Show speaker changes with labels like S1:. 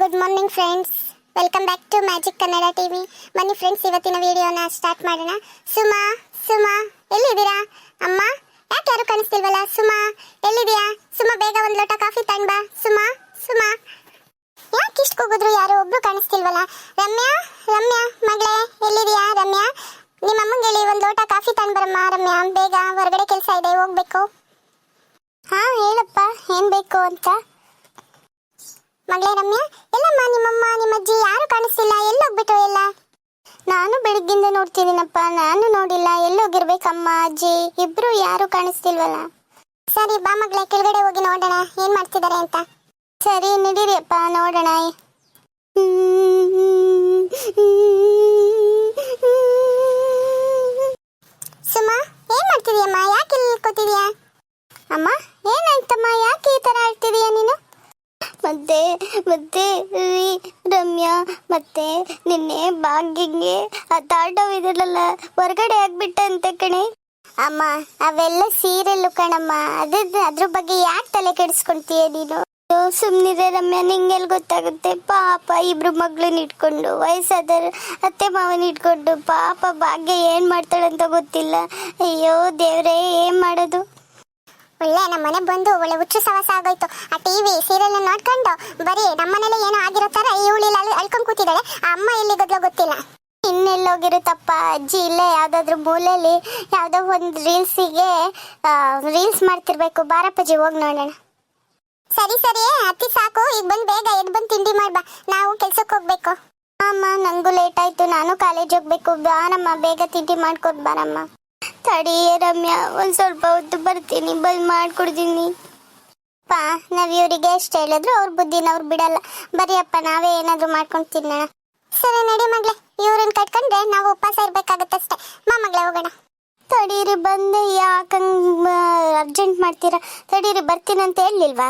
S1: Good morning friends welcome back to magic Kannada T V ಬನ್ನಿ friends ಇವತ್ತಿನ ವಿಡಿಯೋನ start ಮಾಡೋಣ. ಸುಮಾ ಸುಮಾ, ಎಲ್ಲಿದ್ದೀರಾ? ಅಮ್ಮ, ಯಾಕೆ ಯಾರು ಕಾಣಿಸ್ತಿಲ್ವಲ್ಲ? ಸುಮಾ ಎಲ್ಲಿದೆಯಾ ಸುಮಾ, ಬೇಗ ಒಂದು ಲೋಟ ಕಾಫಿ ತಗೊಂಡ್ ಬಾ. ಸುಮಾ ಸುಮಾ. ಯಾಕೆ ಇಷ್ಟು ಕೂಗಿದ್ರು ಯಾರು? ಒಬ್ರು ಕಾಣಿಸ್ತಿಲ್ವಲ್ಲ? ರಮ್ಯಾ ರಮ್ಯಾ, ಮಗಳೇ ಎಲ್ಲಿದೆಯಾ ರಮ್ಯಾ? ನಿಮ್ಮ ಅಮ್ಮಂಗೆ ಹೇಳಿ, ಒಂದು ಲೋಟ ಕಾಫಿ ತಗೊಂಡ್ ಬರಮ್ಮ, ರಮ್ಯಾ. ಬೇಗ ಹೊರಗಡೆ ಕೆಲಸ ಇದೆ, ಹೋಗ್ಬೇಕು. ಹಾ, ಹೇಳಪ್ಪ, ಏನ್ ಬೇಕು ಅಂತ. ಮಗಳೇ ರಮ್ಯಾ, ಎಲ್ಲಮ್ಮ, ನಿಮ್ಮಮ್ಮ, ನಿಮ್ಮಜ್ಜಿ ಯಾರು ಕಾಣಿಸ್ತಿಲ್ಲ? ಎಲ್ಲೋಗ್ಬಿಟ್ಟು ಎಲ್ಲ? ನಾನು ಬೆಳಗ್ಗಿಂದ ನೋಡ್ತಿದ್ದೀನಪ್ಪ, ನಾನು ನೋಡಿಲ್ಲ. ಎಲ್ಲೋಗಿರ್ಬೇಕಮ್ಮ, ಅಜ್ಜಿ. ಇಬ್ರು ಯಾರು ಕಾಣಿಸ್ತಿಲ್ವಲ್ಲ? ಸರಿ, ಬಾ ಮಗಳೇ, ಕೆಳಗಡೆ ಹೋಗಿ ನೋಡೋಣ. ಏನ್ ಮಾಡ್ತಿದ್ದಾರೆ ಅಂತ? ಸರಿ ನಡೀರಿಯಪ್ಪ ನೋಡೋಣ ಸುಮಾ ಏನ್ ಮಾಡ್ತಿದೀಯಮ್ಮ ಯಾಕೆ ಇಲ್ಲಿ ಕೂತಿದ್ಯಾ ಅಮ್ಮ ಏನಾಯ್ತಮ್ಮ ಯಾಕೆ ಈ ತರ ಆಡ್ತಿದೀಯ ನೀನು ಮತ್ತೆ ಮತ್ತೆ ರಮ್ಯಾ, ಮತ್ತೆ ನಿನ್ನೆ ಭಾಗ್ಯಗೆ ಆ ತಾಂಡವಿರಲ್ಲ ಹೊರಗಡೆ ಆಗ್ಬಿಟ್ಟಂತೆ ಕಣೆ. ಅಮ್ಮ, ಅವೆಲ್ಲ ಸೀರಿಯಲ್ಲು ಕಣಮ್ಮ. ಅದ್ರ ಅದ್ರ ಬಗ್ಗೆ ಯಾಕೆ ತಲೆ ಕೆಡಿಸ್ಕೊಂತೀಯ ನೀನು? ಸುಮ್ನಿರೆ ರಮ್ಯಾ, ನಿಂಗೆಲ್ ಗೊತ್ತಾಗುತ್ತೆ. ಪಾಪ ಇಬ್ರು ಮಗ್ಳನ್ನ ಇಟ್ಕೊಂಡು ವಯಸ್ಸಾದ ಅತ್ತೆ ಮಾವನ ಇಟ್ಕೊಂಡು, ಪಾಪ ಭಾಗ್ಯ ಏನ್ ಮಾಡ್ತಾಳಂತ ಗೊತ್ತಿಲ್ಲ. ಅಯ್ಯೋ, ದೇವ್ರೇ, ಏನ್ ಮಾಡೋದು? ಒಳ್ಳೆ ನಮ್ಮ ಮನೆ ಬಂದು ಒಳ್ಳೆ ಹುಚ್ಚು ಸವಾಸ ಆಗೋಯ್ತು. ಆ ಟಿವಿ ಸೀರಿಯಲ್ ನೋಡ್ಕೊಂಡು ಬರೀ ನಮ್ಮನೇಲೆ ಏನೋ ಆಗಿರೋ ತರ ಇವಳಿಲ್ಲ ಅಳ್ಕೊಂಡ್ ಕೂತಿದ್ದಾಳೆ. ಆ ಅಮ್ಮ ಎಲ್ಲಿಗದ್ಲೋ ಗೊತ್ತಿಲ್ಲ. ಇನ್ನೆಲ್ಲೋಗಿರುತ್ತಪ್ಪ ಅಜ್ಜಿ ಇಲ್ಲೇ ಯಾವ್ದಾದ್ರು ಮೂಲೆಯಲ್ಲಿ ಯಾವ್ದೋ ಒಂದು ರೀಲ್ಸಿಗೆ ರೀಲ್ಸ್ ಮಾಡ್ತಿರ್ಬೇಕು. ಬಾರಪ್ಪಜ್ಜಿ ಹೋಗಿ ನೋಡೋಣ. ಸರಿ ಸರಿ, ಅತ್ತಿ ಸಾಕು. ಈಗ ಬಂದು ಬೇಗ ಎದ್ದು ಬಂದು ತಿಂಡಿ ಮಾಡ್ಬಾ ನಾವು ಕೆಲ್ಸಕ್ಕೆ ಹೋಗ್ಬೇಕು. ಅಮ್ಮ, ನಂಗೂ ಲೇಟ್ ಆಯ್ತು. ನಾನು ಕಾಲೇಜ್ ಹೋಗ್ಬೇಕು. ಬಾರಮ್ಮ ಬೇಗ ತಿಂಡಿ ಮಾಡ್ಕೊಟ್ ಬಾರಮ್ಮ ತಡಿಯೇ ರಮ್ಯಾ, ಒಂದ್ ಸ್ವಲ್ಪ ಹೊತ್ತು ಬರ್ತೀನಿ, ಬಂದ್ ಮಾಡ್ಕೊಡ್ತೀನಿ. ಪಾ, ನಾವ್ ಇವರಿಗೆ ಎಷ್ಟು ಹೇಳಿದ್ರು ಅವ್ರ ಬುದ್ಧಿನ ಅವ್ರು ಬಿಡಲ್ಲ. ಬರೀ ಅಪ್ಪ ನಾವೇ ಏನಾದ್ರು ಮಾಡ್ಕೊಂಡ್ ತಿನ್ನೋಣ. ಸರಿ, ನಡಿ ಮಗ್ಳೆ, ಇವ್ರನ್ನ ಕಟ್ಕೊಂಡ್ರೆ ನಾವು ಉಪವಾಸ ಇರ್ಬೇಕಾಗತ್ತಷ್ಟೇ ಮಾ ಮಗ್ಳೆ, ಹೋಗೋಣ. ತಡೀರಿ ಬಂದು ಯಾಕಂಗ್ ಅರ್ಜೆಂಟ್ ಮಾಡ್ತೀರಾ? ತಡೀರಿ, ಬರ್ತೀನಂತ ಹೇಳಿಲ್ವಾ?